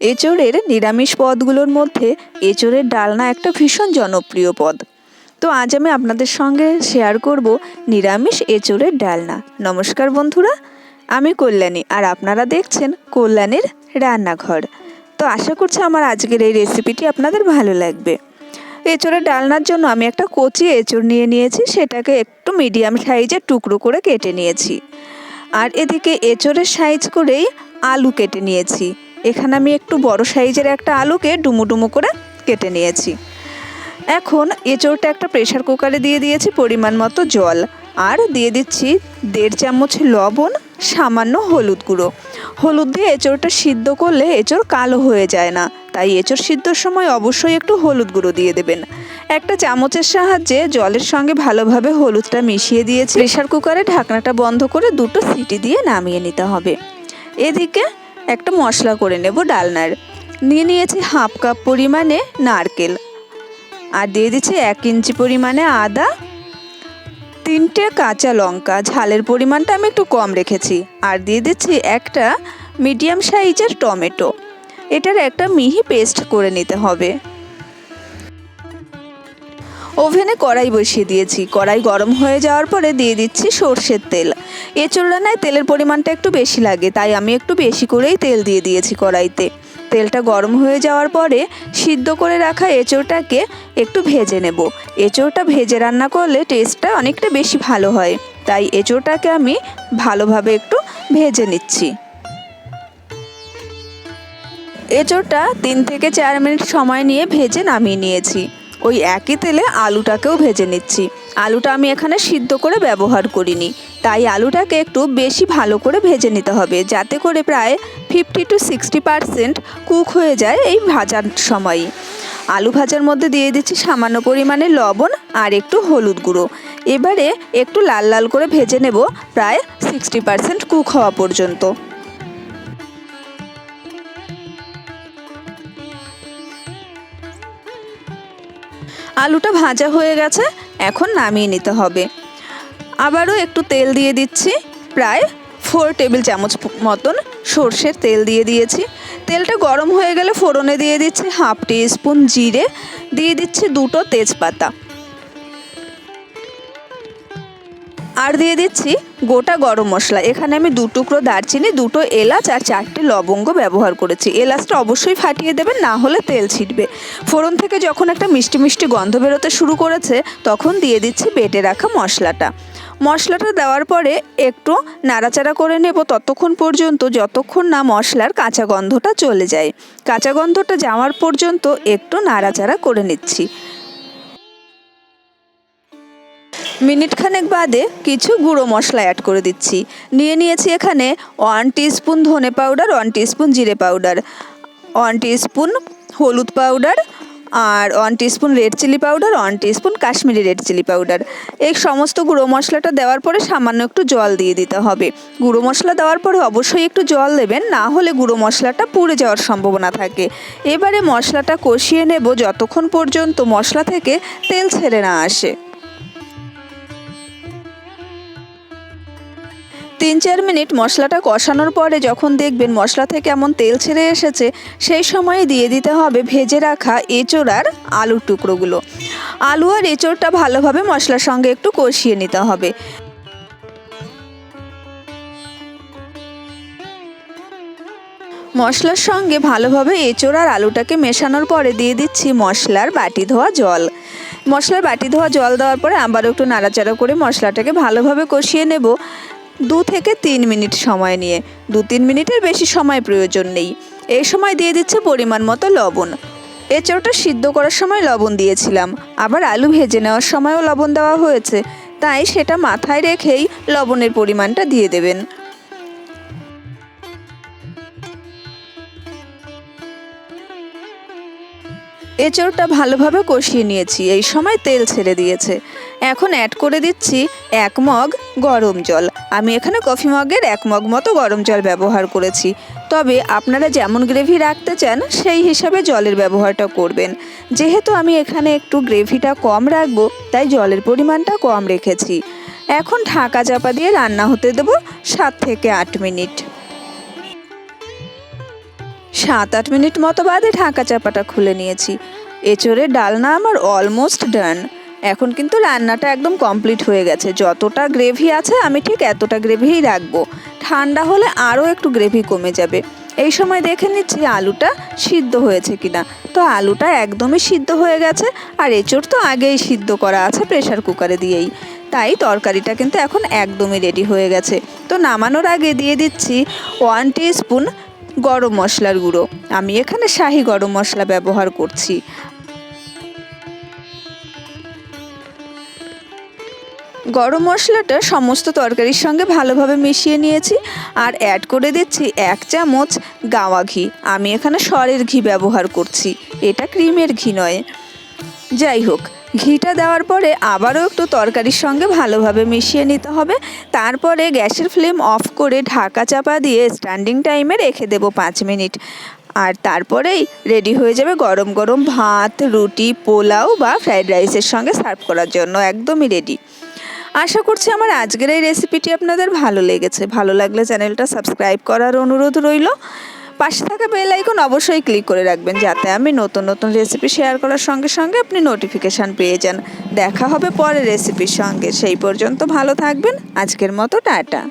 এঁচোড়ের নিরামিষ পদগুলোর মধ্যে এঁচোড়ের ডালনা একটা ভীষণ জনপ্রিয় পদ। তো আজ আমি আপনাদের সঙ্গে শেয়ার করব নিরামিষ এঁচোড়ের ডালনা। নমস্কার বন্ধুরা, আমি কল্যাণী আর আপনারা দেখছেন কল্যাণীর রান্নাঘর। তো আশা করছি আমার আজকের এই রেসিপিটি আপনাদের ভালো লাগবে। এঁচোড়ের ডালনার জন্য আমি একটা কচি এঁচোড় নিয়ে নিয়েছি, সেটাকে একটু মিডিয়াম সাইজের টুকরো করে কেটে নিয়েছি। আর এদিকে এঁচোড়ের সাইজ করেই আলু কেটে নিয়েছি। এখানে আমি একটু বড় সাইজের একটা আলুকে ডুমু ডুমু করে কেটে নিয়েছি। এখন এঁচোড়টা একটা প্রেশার কুকারে দিয়ে দিয়েছি পরিমাণ মতো জল। আর দিয়ে দিচ্ছি দেড় চামচ লবণ, সামান্য হলুদ গুঁড়ো। হলুদ দিয়ে এঁচোড়টা সিদ্ধ করলে এঁচোড় কালো হয়ে যায় না। তাই এঁচোড় সিদ্ধর সময় অবশ্যই একটু হলুদ গুঁড়ো দিয়ে দেবেন। একটা চামচের সাহায্যে জলের সঙ্গে ভালোভাবে হলুদটা মিশিয়ে দিয়েছি। প্রেশার কুকারে ঢাকনাটা বন্ধ করে দুটো সিটি দিয়ে নামিয়ে নিতে হবে। এদিকে একটা মশলা করে নেব ডালনার। নিয়ে নিয়েছি হাফ কাপ পরিমাণে নারকেল। আর দিয়ে দিচ্ছি এক ইঞ্চি পরিমাণে আদা, তিনটে কাঁচা লঙ্কা। ঝালের পরিমাণটা আমি একটু কম রেখেছি। আর দিয়ে দিচ্ছি একটা মিডিয়াম সাইজের টমেটো। এটার একটা মিহি পেস্ট করে নিতে হবে। ওভেনে কড়াই বসিয়ে দিয়েছি। কড়াই গরম হয়ে যাওয়ার পরে দিয়ে দিচ্ছি সর্ষের তেল। এঁচড় রান্নায় তেলের পরিমাণটা একটু বেশি লাগে, তাই আমি একটু বেশি করেই তেল দিয়ে দিয়েছি কড়াইতে। তেলটা গরম হয়ে যাওয়ার পরে সিদ্ধ করে রাখা এঁচোড়টাকে একটু ভেজে নেব। এঁচোড়টা ভেজে রান্না করলে টেস্টটা অনেকটা বেশি ভালো হয়, তাই এঁচোড়টাকে আমি ভালোভাবে একটু ভেজে নিচ্ছি। এঁচোড়টা তিন থেকে চার মিনিট সময় নিয়ে ভেজে নামিয়ে নিয়েছি। ওই একই তেলে আলুটাকেও ভেজে নিচ্ছি। আলুটা আমি এখানে সিদ্ধ করে ব্যবহার করিনি। তাই আলুটাকে একটু বেশি ভালো করে ভেজে নিতে হবে, যাতে করে প্রায় fifty to sixty percent cook হয়ে যায় এই ভাজার সময়। আলু ভাজার মধ্যে দিয়ে দিচ্ছি সামান্য পরিমাণে লবণ আর একটু হলুদ গুঁড়ো। এবারে একটু লাল লাল করে ভেজে নেব প্রায় সিক্সটি পারসেন্ট কুক হওয়া পর্যন্ত। আলুটা ভাজা হয়ে গেছে, এখন নামিয়ে নিতে হবে। আবারও একটু তেল দিয়ে দিচ্ছি, প্রায় ফোর টেবিল চামচ মতন সর্ষের তেল দিয়ে দিয়েছি। তেলটা গরম হয়ে গেলে ফোড়নে দিয়ে দিচ্ছি হাফ টি স্পুন জিরে, দিয়ে দিচ্ছি দুটো তেজপাতা। আর দিয়ে দিচ্ছি গোটা গরম মশলা। এখানে আমি দু টুকরো দারচিনি, দুটো এলাচ আর চারটে লবঙ্গ ব্যবহার করেছি। এলাচটা অবশ্যই ফাটিয়ে দেবেন, না হলে তেল ছিটবে। ফোড়ন থেকে যখন একটা মিষ্টি মিষ্টি গন্ধ বেরোতে শুরু করেছে, তখন দিয়ে দিচ্ছি বেটে রাখা মশলাটা। মশলাটা দেওয়ার পরে একটু নাড়াচাড়া করে নেব ততক্ষণ পর্যন্ত, যতক্ষণ না মশলার কাঁচা গন্ধটা চলে যায়। কাঁচা গন্ধটা যাওয়ার পর্যন্ত একটু নাড়াচাড়া করে নিচ্ছি। মিনিট খানেক বাদে কিছু গুঁড়ো মশলা অ্যাড করে দিচ্ছি। নিয়ে নিয়েছি এখানে ওয়ান স্পুন ধনে পাউডার ওয়ান স্পুন জিরে পাউডার ওয়ান স্পুন হলুদ পাউডার আর one spoon red chilli powder one spoon Kashmiri red chilli powder এই সমস্ত গুঁড়ো মশলাটা দেওয়ার পরে সামান্য একটু জল দিয়ে দিতে হবে। গুঁড়ো মশলা দেওয়ার পরে অবশ্যই একটু জল দেবেন, না হলে গুঁড়ো মশলাটা পুড়ে যাওয়ার সম্ভাবনা থাকে। এবারে মশলাটা কষিয়ে নেব যতক্ষণ পর্যন্ত মশলা থেকে তেল ছেড়ে না আসে। তিন চার মিনিট মশলাটা কষানোর পরে যখন দেখবেন মশলা থেকে এমন তেল ছেড়ে এসেছে, সেই সময় দিয়ে দিতে হবে ভেজে রাখা এঁচোড় আর আলুর টুকরোগুলো। আলু আর এঁচোড়টা ভালোভাবে মশলার সঙ্গে একটু কষিয়ে নিতে হবে। মশলার সঙ্গে ভালোভাবে এঁচোড় আর আলুটাকে মেশানোর পরে দিয়ে দিচ্ছি মশলার বাটি ধোয়া জল। মশলার বাটি ধোয়া জল দেওয়ার পরে আবার একটু নাড়াচাড়া করে মশলাটাকে ভালোভাবে কষিয়ে নেব। দু থেকে তিন মিনিট সময় নিয়ে। দু তিন মিনিটের বেশি সময় প্রয়োজন নেই। এই সময় দিয়ে দিচ্ছে পরিমাণ মতো লবণ। এঁচড়টা সিদ্ধ করার সময় লবণ দিয়েছিলাম। আবার আলু ভেজে নেওয়ার সময়ও লবণ দেওয়া হয়েছে। তাই সেটা মাথায় রেখেই লবণের পরিমাণটা দিয়ে দেবেন। এঁচড়টা ভালোভাবে কষিয়ে নিয়েছি। এই সময় তেল ছেড়ে দিয়েছে। এখন অ্যাড করে দিচ্ছি এক মগ গরম জল। আমি এখানে কফি মগের এক মগ মতো গরম জল ব্যবহার করেছি। তবে আপনারা যেমন গ্রেভি রাখতে চান, সেই হিসাবে জলের ব্যবহারটা করবেন। যেহেতু আমি এখানে একটু গ্রেভিটা কম রাখব, তাই জলের পরিমাণটা কম রেখেছি। এখন ঢাকা চাপা দিয়ে রান্না হতে দেবো সাত থেকে আট মিনিট। সাত আট মিনিট মতো বাদে ঢাকা চাপাটা খুলে নিয়েছি। এঁচোড়ের ডালনা আমার অলমোস্ট ডান এখন কিন্তু রান্নাটা একদম কমপ্লিট হয়ে গেছে। যতটা গ্রেভি আছে, আমি ঠিক এতটা গ্রেভিই রাখব। ঠান্ডা হলে আরও একটু গ্রেভি কমে যাবে। এই সময় দেখে নিচ্ছি আলুটা সিদ্ধ হয়েছে কিনা। তো আলুটা একদমই সিদ্ধ হয়ে গেছে, আর এঁচোড় তো আগেই সিদ্ধ করা আছে প্রেশার কুকারে দিয়েই। তাই তরকারিটা কিন্তু এখন একদমই রেডি হয়ে গেছে। তো নামানোর আগে দিয়ে দিচ্ছি ওয়ান স্পুন গরম মশলার গুঁড়ো। আমি এখানে শাহি গরম মশলা ব্যবহার করছি। গরম মশলাটা সমস্ত তরকারির সঙ্গে ভালোভাবে মিশিয়ে নিয়েছি আর অ্যাড করে দিচ্ছি এক চামচ গাওয়া ঘি। আমি এখানে সরের ঘি ব্যবহার করছি। এটা ক্রিমের ঘি নয়। যাই হোক, ঘিটা দেওয়ার পরে আবারও একটু তরকারির সঙ্গে ভালোভাবে মিশিয়ে নিতে হবে। তারপরে গ্যাসের ফ্লেম অফ করে ঢাকা চাপা দিয়ে স্ট্যান্ডিং টাইমে রেখে দেবো পাঁচ মিনিট। আর তারপরেই রেডি হয়ে যাবে গরম গরম ভাত, রুটি, পোলাও বা ফ্রাইড রাইসের সঙ্গে সার্ভ করার জন্য। একদমই রেডি আশা করছি আমার আজকের এই রেসিপিটি আপনাদের ভালো লেগেছে। ভালো লাগলে চ্যানেলটা সাবস্ক্রাইব করার অনুরোধ রইল। পাশে থাকা বেল আইকন অবশ্যই ক্লিক করে রাখবেন, যাতে আমি নতুন নতুন রেসিপি শেয়ার করার সঙ্গে সঙ্গে আপনি নোটিফিকেশান পেয়ে যান। দেখা হবে পরে রেসিপির সঙ্গে। সেই পর্যন্ত ভালো থাকবেন। আজকের মতো টাটা।